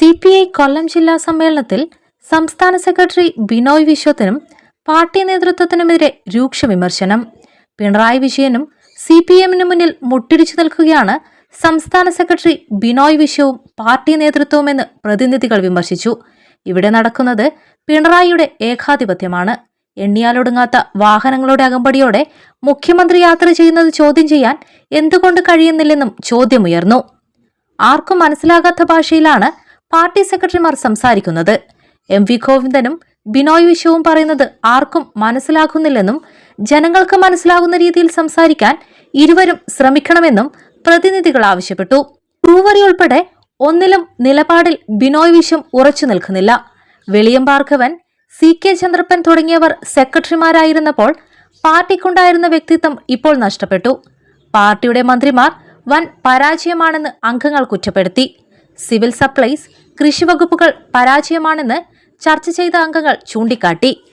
C P I കൊല്ലം ജില്ലാ സമ്മേളനത്തിൽ സംസ്ഥാന സെക്രട്ടറി ബിനോയ് വിശ്വത്തിനും പാർട്ടി നേതൃത്വത്തിനുമെതിരെ രൂക്ഷ വിമർശനം. പിണറായി വിജയനും സി പി എമ്മിനു മുന്നിൽ മുട്ടിടിച്ചു നിൽക്കുകയാണ് സംസ്ഥാന സെക്രട്ടറി ബിനോയ് വിശ്വവും പാർട്ടി നേതൃത്വവുമെന്ന് പ്രതിനിധികൾ വിമർശിച്ചു. ഇവിടെ നടക്കുന്നത് പിണറായിയുടെ ഏകാധിപത്യമാണ്. എണ്ണിയാലൊടുങ്ങാത്ത വാഹനങ്ങളുടെ അകമ്പടിയോടെ മുഖ്യമന്ത്രി യാത്ര ചെയ്യുന്നത് ചോദ്യം ചെയ്യാൻ എന്തുകൊണ്ട് കഴിയുന്നില്ലെന്നും ചോദ്യമുയർന്നു. ആർക്കും മനസ്സിലാകാത്ത ഭാഷയിലാണ് പാർട്ടി സെക്രട്ടറിമാർ സംസാരിക്കുന്നത്. എം വി ഗോവിന്ദനും ബിനോയ് വിശ്വവും പറയുന്നത് ആർക്കും മനസ്സിലാകുന്നില്ലെന്നും ജനങ്ങൾക്ക് മനസ്സിലാകുന്ന രീതിയിൽ സംസാരിക്കാൻ ഇരുവരും ശ്രമിക്കണമെന്നും പ്രതിനിധികൾ ആവശ്യപ്പെട്ടു. ബ്രൂവറി ഉൾപ്പെടെ ഒന്നിലും നിലപാടിൽ ബിനോയ് വിശ്വം ഉറച്ചു നിൽക്കുന്നില്ല. വെളിയം ഭാർഗവൻ സി കെ ചന്ദ്രപ്പൻ തുടങ്ങിയവർ സെക്രട്ടറിമാരായിരുന്നപ്പോൾ പാർട്ടിക്കുണ്ടായിരുന്ന വ്യക്തിത്വം ഇപ്പോൾ നഷ്ടപ്പെട്ടു. പാർട്ടിയുടെ മന്ത്രിമാർ വൻ പരാജയമാണെന്ന് അംഗങ്ങൾ കുറ്റപ്പെടുത്തി. സിവിൽ സപ്ലൈസ് കൃഷി വകുപ്പുകൾ പരാജയമാണെന്ന് ചർച്ച ചെയ്ത അംഗങ്ങൾ ചൂണ്ടിക്കാട്ടി.